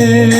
Amen.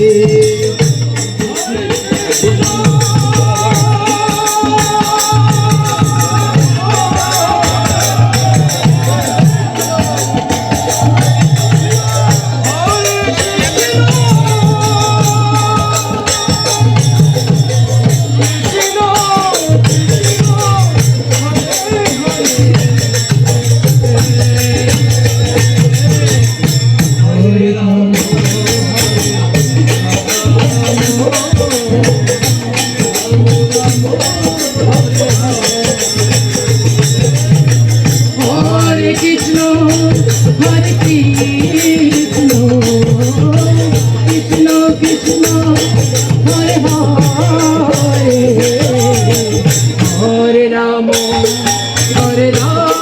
Hare Ram Hare Ram